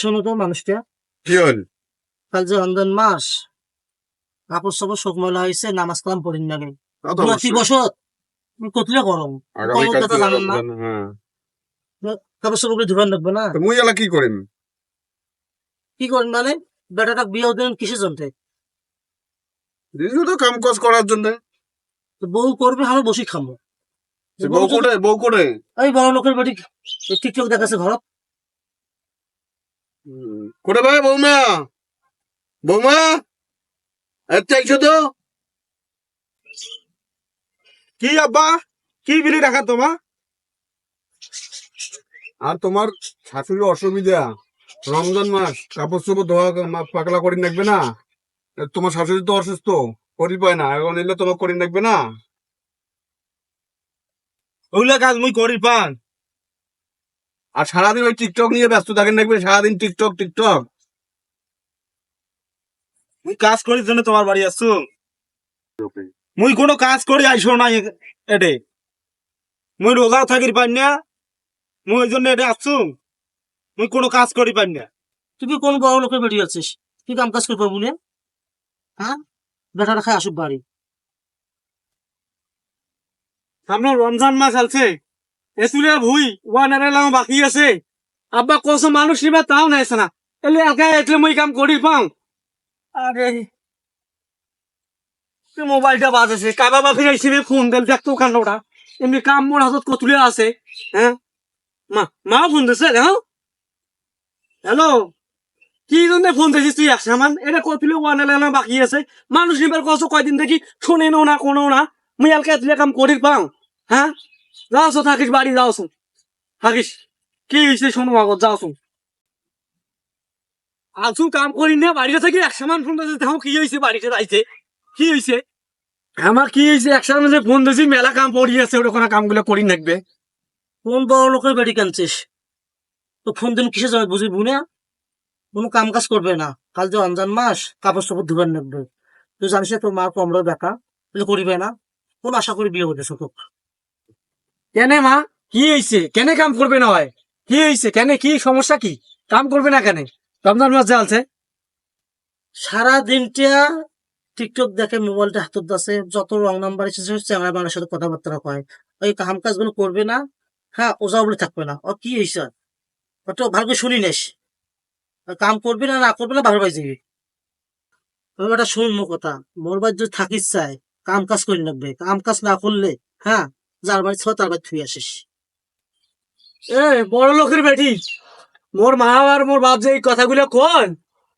শোনো তো মানুষটা। কি হল? কাল যে রমজান মাস কাপড় সাপড় শোক ময়লা হয়েছে নামাজ কালাম পড়িন না কতলে গরম আগামীকাল জানেন না? হ্যাঁ। কাপড় সাপড় ধুবান লাগবে না? মুই এলা কি করেন কি করেন মানে? বেটাটা বিয়ে দেন কিসে জন্যে? তো কাম কাজ করার জন্য। বউ করবে আমি বসে সে বউ করে বউ করে এই বড় লোকের বাড়ি এই টিকটক দেখাচ্ছে ঘরত। করে ভাই বৌমা? বৌমা? আইসো তো? কি আব্বা? কি বিলি রাখা তোমার? আর তোমার শাশুড়ি অসুবিধা। রমজান মাস, কাপড় চোপড় ধোয়া পাকলা করে রাখবে না? তোমার শাশুড়ি তো অসুস্থ, করি পায় না। এখন এলে তোমার করে রাখবে না? ওগুলা কাজ মুই করি, পান। আর সারাদিন ওই টিকটক নিয়ে ব্যস্ত থাকেন রাখবে সারাদিন টিকটক টিকটক। মুই কাজ করি জন্য তোমার বাড়ি আসছো। মুই কোনো কাজ করি আইসো না এটে মুই রোজা থাকির পাই না মুই ওই জন্য এটে আসছো। মুই কোনো কাজ করি পাই না। তুই কোন বড় লোকের বাড়ি আছিস? তুই কাম কাজ করব বলে? হ্যাঁ? বেটা খায় আসুক বাড়ি। সামনে রমজান মাস আলছে। এসুলে ভুই ওয়ান আরে লাও বাকি আছে। আব্বা কসো মানুষ নিবা তাও নাইছে না এলে একা এটলে মুই কাম করি পাও। আরে তুই মোবাইলটা বাজেছে। কাবা বাপি আইছিবে ফোন দেল, দেখ তো কান্ডটা এমনি কাম মোর হাতত কতুলে আছে। হ্যাঁ মা মা ফোন দিছে হ্যাঁ হ্যালো কি জন্য ফোন দিছিস তুই আসা মান এটা কতুলে ওয়ান আরে লাও বাকি আছে। মানুষ নিবার কসো কয়দিন দেখি শুনে নো কোনো না। মুই আলকে এতলে কাম করি পাও। হ্যাঁ যাওছো থাকিস, বাড়ি যাওছো থাকিস। কি হয়েছে শোনো আগত যাওছো আলসু কাম করি না, বাড়িতে থাকি এক সামান ফোন দিয়েছে দেখো কি হয়েছে বাড়িতে যাইছে কি হয়েছে আমার কি হয়েছে এক সামান যে ফোন দিয়েছি মেলা কাম পড়ি আছে ওরকম কামগুলো করি নাকবে কোন বড় লোকের বাড়ি কানছিস তো ফোন দিন কিসে যাবে বুঝি বুনে? কোনো কাম কাজ করবে না। কাল যে রমজান মাস, কাপড় সাপড় ধুবার নেবে তুই জানিস তোর মা কমরা বেকা তাহলে করিবে না। কোন আশা করি বিয়ে হতে শতক কেনে মা? কি হয়েছে কেনে কাম করবে না হয়? কি হয়েছে কেনে? কি সমস্যা কি? কাম করবে না কেনে? রমজান মাস জ্বালছে সারা দিনটা টিকটক দেখে মোবাইলটা হাতত আছে যত রং নাম্বার এসেছে চ্যাংরা বাংলার সাথে কথাবার্তা কয়। ওই কাম কাজগুলো করবে না হ্যাঁ ওজা বলে থাকবে না। ও কি হয়েছে ওটা ভালো করে শুনি নেস। কাম করবি না না করবে না ভালো পাই যাবি তবে একটা শুন কথা। মোর যদি থাকিস চাই, কাম কাজ করে নেবে কাম কাজ না করলে হ্যাঁ যার বাড়ি ছ তার বাড়ি থুই আসিস। এ বড় লোকের বেটি মোর মা আর মোর বাপ যে এই কথাগুলো কোন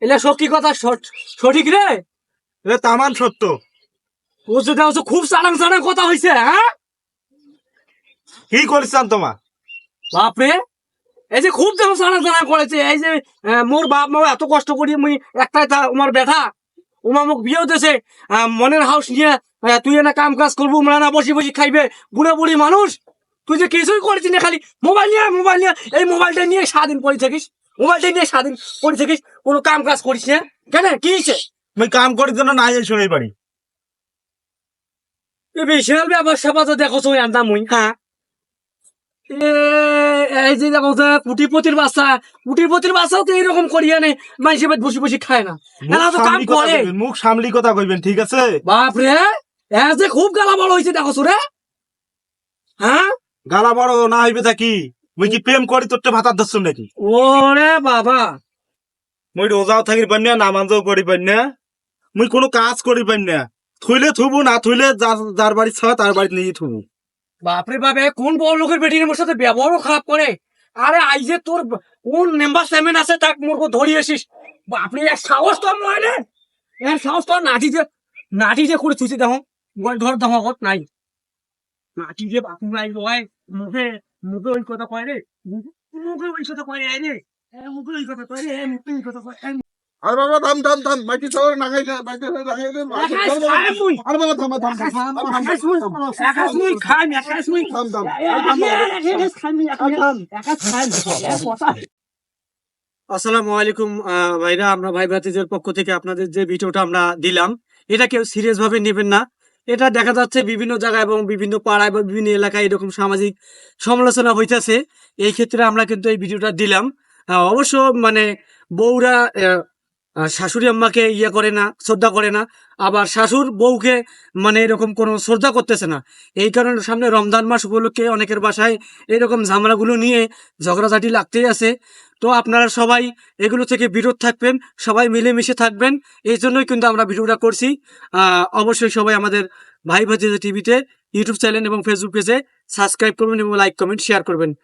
এলা সত্যি কথা সঠিক রে? এ তামান সত্য। ও যে দেখো খুব সারাং সারাং কথা হইছে হ্যাঁ? কি করেছেন তোমার বাপরে এই যে খুব দেখো সারাং সারাং করেছে এই যে মোর বাপ মা এত কষ্ট করি মুই একটাই তা আমার বেটা উমা মোক বিয়েও দিয়েছে মনের হাউস নিয়ে তুই না কাম কাজ করব আমরা না বসে বসে খাইবে বুড়া বুড়ি মানুষ। তুই যে কিছুই করেছিস না খালি? মোবাইল নিয়ে মোবাইল নিয়ে। এই মোবাইলটা নিয়ে সারাদিন পড়ে থাকিস। মোবাইলটা নিয়ে সারাদিন পড়ে থাকিস। কোনো কাম কাজ করিস না। কেন? কি হয়েছে আমি কাম করার জন্য না যাই শুনে পারি বিশাল ব্যাপার স্যাপার তো দেখো তুমি আনতাম মুই হ্যাঁ। এই যে দেখো যে কুটিপতির বাচ্চা কুটিপতির বাচ্চাও তো এরকম করিয়া নেই মানুষের বাড়ি বসে বসে খায় না। এরা তো কাম করে। মুখ সামলি কথা কইবেন ঠিক আছে? বাপরে এ যে খুব গালা বড় হয়েছে দেখো সুরে। হ্যাঁ? গালা বড় না হইবে তা কি? মুই কি প্রেম করি তোরটা ভাতার ধরছ নাকি? ওরে বাবা। মুই রোজাও থাকির পাই না নামাজও করি পাই না মুই কোনো কাজ করি পাই না থুইলে থুবু না থুইলে যার- যার বাড়ি ছ তার বাড়ি নিয়ে থুবু। বাপরে বাপে কোন বড় লোকের বেটির মোর সাথে ব্যবহারও খারাপ করে? আরে আইজে তোর কোন মেম্বার সেভেন আছে তাক মোর ধরি আসিস? বাপরে এক সাহস তো নয় রে এর সাহস তো নাটি যে নাটি যে করে দেখো। গোল ধর দেখো কত নাই। নাটি যে বাপু নাই লয় মুখে মুখে ওই কথা কয় রে। মুখে- ওই কথা কয় রে মুখে ওই কথা কয় রে মুখে ওই কথা কয় আর বাবা থাম থাম থাম। খাই মুই, আর বাবা থাম থাম থাম। থাম একাই মুই, একাই মুই খাই, একাই মুই। থাম থাম। আসসালামু আলাইকুম আহ, ভাইরা। আমরা ভাই ভাতিদের পক্ষ থেকে আপনাদের যে ভিডিওটা আমরা দিলাম এটা কেউ সিরিয়াস ভাবে নেবেন না। এটা দেখা যাচ্ছে বিভিন্ন জায়গায় এবং বিভিন্ন পাড়ায় বা বিভিন্ন এলাকায় এরকম সামাজিক সমালোচনা হইতেছে। এই ক্ষেত্রে আমরা কিন্তু এই ভিডিওটা দিলাম। অবশ্য মানে বউরা শাশুড়ি আম্মাকে ইয়ে করে না, শ্রদ্ধা করে না, আবার শাশুর বউকে মানে এরকম কোনো শ্রদ্ধা করতেছে না। এই কারণে সামনে রমজান মাস উপলক্ষে অনেকের বাসায় এরকম ঝামেলাগুলো নিয়ে ঝগড়াঝাটি লাগতেই আছে। তো আপনারা সবাই এগুলো থেকে বিরত থাকবেন, সবাই মিলেমিশে থাকবেন, এই জন্যই কিন্তু আমরা ভিডিওটা করছি। অবশ্যই সবাই আমাদের ভাই ভাজি টিভিতে, ইউটিউব চ্যানেল এবং ফেসবুক পেজে সাবস্ক্রাইব করবেন এবং লাইক, কমেন্ট, শেয়ার করবেন।